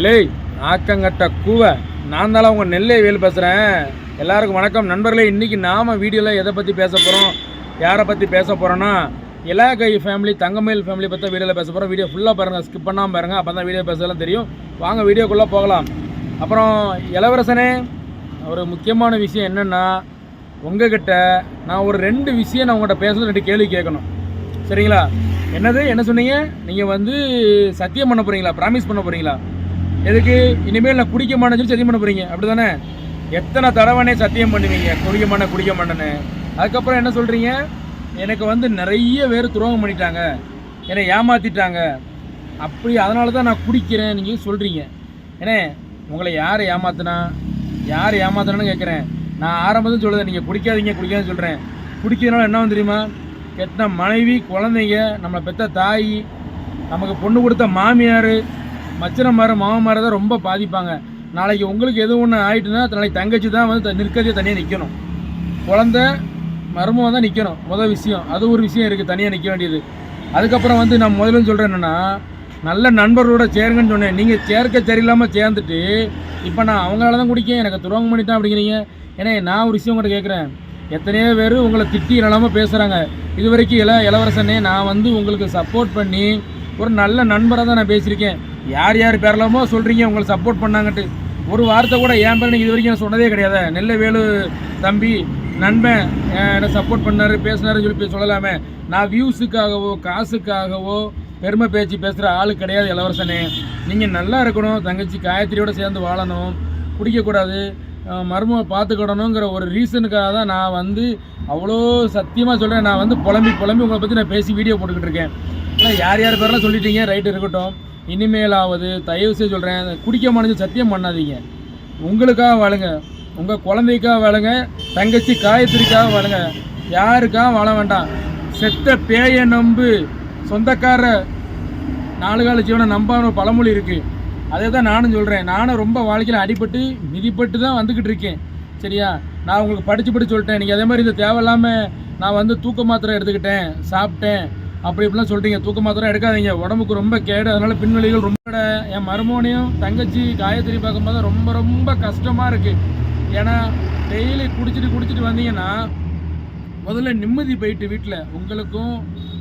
எலே ஆக்கங்கட்ட கூவ. நான் தானே உங்கள் நெல்லை வேல் பேசுகிறேன் எல்லாருக்கும் வணக்கம். நண்பர்களே இன்றைக்கி நாம் வீடியோவில் எதை பற்றி பேச போகிறோம் யாரை பற்றி பேச போகிறோன்னா இலாகை ஃபேமிலி தங்கமயில் ஃபேமிலி பற்றி வீடியோவில் பேச போகிறோம் வீடியோ ஃபுல்லாக பாருங்கள் ஸ்கிப் பண்ணாமல் பாருங்கள் அப்போ தான் வீடியோ பேசலாம் தெரியும். வாங்க வீடியோக்குள்ளே போகலாம். அப்புறம் இளவரசனே ஒரு முக்கியமான விஷயம் என்னென்னா உங்ககிட்ட நான் ஒரு ரெண்டு விஷயம் நான் உங்கள்கிட்ட பேசணும் ரெண்டு கேள்வி கேட்கணும். சரிங்களா? என்னது? என்ன சொன்னீங்க? நீங்கள் வந்து சத்தியம் பண்ண போகிறீங்களா ப்ராமிஸ் பண்ண போகிறீங்களா எதுக்கு? இனிமேல் நான் குடிக்க மாட்டேன்னு சொல்லி சத்தியம் பண்ண போகிறீங்க அப்படி தானே எத்தனை தடவைனே சத்தியம் பண்ணுவீங்க குடிக்க மாட்டேன் குடிக்க மாட்டேன்னு. அதுக்கப்புறம் என்ன சொல்கிறீங்க எனக்கு வந்து நிறைய பேர் துரோகம் பண்ணிட்டாங்க. என்னை ஏமாற்றிட்டாங்க அப்படி அதனால தான் நான் குடிக்கிறேன் நீங்கள் சொல்கிறீங்க ஏன்னே உங்களை யார் ஏமாத்தினா? யார் ஏமாத்தினான்னு கேட்குறேன் நான் ஆரம்பத்தில் சொல்லுதேன் நீங்கள் குடிக்காதீங்க குடிக்காதுன்னு சொல்கிறேன் குடிக்கிறதுனால என்ன வந்து தெரியுமா? கெட்ட மனைவி குழந்தைங்க நம்மளை பெற்ற தாய் நமக்கு பொண்ணு கொடுத்த மாமியார் மச்சனமார் மரம் தான் ரொம்ப பாதிப்பாங்க. நாளைக்கு உங்களுக்கு எது ஒன்று ஆகிட்டுன்னா நாளைக்கு தங்கச்சி தான் வந்து த- நிற்கதே தனியாக நிற்கணும் குழந்த மருமம் தான் நிற்கணும் முதல் விஷயம். அது ஒரு விஷயம் இருக்குது தனியாக நிற்க வேண்டியது. அதுக்கப்புறம் வந்து நான் முதல்ல சொல்கிறேன் என்னென்னா நல்ல நண்பர்களோட சேருங்கன்னு சொன்னேன். நீங்கள் சேர்க்க சரியில்லாமல் சேர்ந்துட்டு இப்போ நான் அவங்களால தான் குடிக்கேன். எனக்கு துரோகம் பண்ணிட்டேன் அப்படிங்கிறீங்க. ஏன்னா நான் ஒரு விஷயம் உங்கள்கிட்ட கேட்குறேன் எத்தனையோ பேர் உங்களை திட்டி இல்லாமல் பேசுகிறாங்க இது வரைக்கும் இள இளவரசனே நான் வந்து உங்களுக்கு சப்போர்ட் பண்ணி ஒரு நல்ல நண்பராக தான் நான் பேசியிருக்கேன். யார் யார் பேரலாமோ சொல்கிறீங்க உங்களை சப்போர்ட் பண்ணாங்கட்டு ஒரு வார்த்தை கூட என் பேர் நீங்கள் இது வரைக்கும் சொன்னதே கிடையாது. நெல்லை வேலு தம்பி நண்பன் என்ன என்னை சப்போர்ட் பண்ணார் பேசினாருன்னு சொல்லி சொல்லலாமே. நான் வியூஸுக்காகவோ காசுக்காகவோ பெருமை பேச்சு பேசுகிற ஆளு கிடையாது இளவரசனே. நீங்கள் நல்லா இருக்கணும் தங்கச்சி காயத்திரியோடு சேர்ந்து வாழணும் குடிக்கக்கூடாது அஹ், பார்த்துக்கிடணுங்கிற ஒரு ரீசனுக்காக தான் நான் வந்து அவ்வளோ சத்தியமாக சொல்கிறேன் நான் வந்து புலம்பி புலம்பி உங்களை பற்றி நான் பேசி வீடியோ போட்டுக்கிட்டு இருக்கேன். ஆனால் யார் யார் பேரெல்லாம் சொல்லிட்டீங்க? ரைட்டு இருக்கட்டும். இனிமேலாவது தயவு செய்து சொல்கிறேன் குடிக்க மாட்டேன்னு சத்தியம் பண்ணாதீங்க. உங்களுக்காக வாழுங்க. உங்கள் குழந்தைக்காக வாழுங்க. தங்கச்சி காயத்ரிக்காக வாழுங்க. யாருக்காக வாழ வேண்டாம். செத்த பேயை நம்பு. சொந்தக்கார நாலு கால ஜீவனை நம்பான ஒரு பழமொழி இருக்குது அதே தான் நானும் சொல்கிறேன் நானும் ரொம்ப வாழ்க்கையில் அடிபட்டு மிதிப்பட்டு தான் வந்துக்கிட்டு இருக்கேன். சரியா? நான் உங்களுக்கு படித்து படித்து சொல்லிட்டேன். நீங்கள் அதே மாதிரி இந்த தேவையில்லாமல் நான் வந்து தூக்க மாத்திரை எடுத்துக்கிட்டேன் சாப்பிட்டேன். அப்படி இப்படிலாம் சொல்கிறீங்க தூக்க மாத்திரம் எடுக்காதீங்க. உடம்புக்கு ரொம்ப கேடு. அதனால் பின்வெளிகள் ரொம்ப என் மருமகனையும் தங்கச்சி காயத்ரி பார்க்கும்போது ரொம்ப ரொம்ப கஷ்டமாக இருக்குது ஏன்னா டெய்லி குடிச்சிட்டு குடிச்சிட்டு வந்தீங்கன்னா முதல்ல நிம்மதி போயிட்டு வீட்டில் உங்களுக்கும்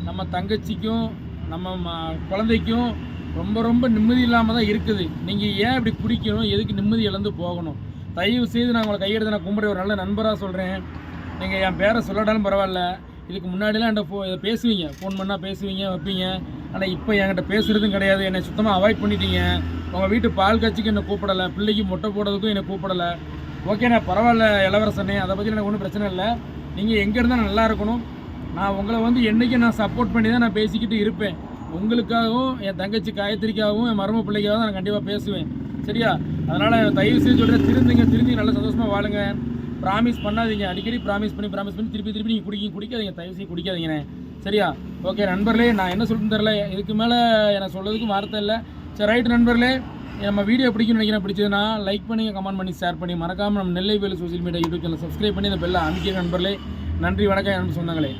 நம்ம தங்கச்சிக்கும் நம்ம ம- குழந்தைக்கும் ரொம்ப ரொம்ப நிம்மதி இல்லாமல் தான் இருக்குது. நீங்கள் ஏன் இப்படி குடிக்கணும்? எதுக்கு நிம்மதி இழந்து போகணும்? தயவு செய்து நான் உங்களை கையெடுத்து நான் கும்பிட ஒரு நல்ல நண்பராக சொல்கிறேன் நீங்கள் என் பேரை சொல்லட்டாலும் பரவாயில்ல. இதுக்கு முன்னாடிலாம் என்கிட்ட ஃபோ இதை பேசுவீங்க. ஃபோன் பண்ணால் பேசுவீங்க வைப்பீங்க. ஆனால் இப்போ என்கிட்ட பேசுகிறதும் கிடையாது. என்னை சுத்தமாக அவாய்ட் பண்ணிட்டீங்க. உங்கள் வீட்டு பால் கட்சிக்கு என்னை கூப்பிடலை. பிள்ளைக்கு மொட்டை போடுறதுக்கும் என்னை கூப்பிடலை. ஓகேண்ணா பரவாயில்ல இளவரசனே. அதை பற்றி எனக்கு ஒன்றும் பிரச்சனை இல்லை. நீங்கள் எங்கே இருந்தால் நல்லா இருக்கணும். நான் உங்களை வந்து என்றைக்கும் நான் சப்போர்ட் பண்ணி தான் நான் பேசிக்கிட்டு இருப்பேன். உங்களுக்காகவும் என் தங்கச்சி காயத்ரிக்காகவும் என் மரும பிள்ளைக்காகவும் நான் கண்டிப்பாக பேசுவேன். சரியா? அதனால் தயவு செய்து சொல்கிறேன் திருந்துங்க திருந்தி நல்லா சந்தோஷமாக வாழுங்க. ப்ராமிஸ் பண்ணாதீங்க. அடிக்கடி ப்ராமிஸ் பண்ணி ப்ராமிஸ் பண்ணி திருப்பி திருப்பி நீங்கள் குடிக்க குடிக்காதீங்க. தயவு செய்து குடிக்காதீங்கண்ணே. சரியா? ஓகே நண்பர்களே நான் என்ன சொல்லுன்னு தெரில இதுக்கு மேலே எனக்கு சொல்கிறதுக்கும் வார்த்தை இல்லை. சரி ரைட்டு நண்பர்களே நம்ம வீடியோ பிடிக்கும்னு நினைக்கிறேன். பிடிச்சதுன்னா லைக் பண்ணி கமெண்ட் பண்ணி ஷேர் பண்ணி. மறக்காமல் நம்ம Nellai Velu social media YouTube channel subscribe பண்ணி இந்த பெல்லை அமைக்கிற நண்பர்களே. நன்றி வணக்கம் என்று சொந்தங்களே.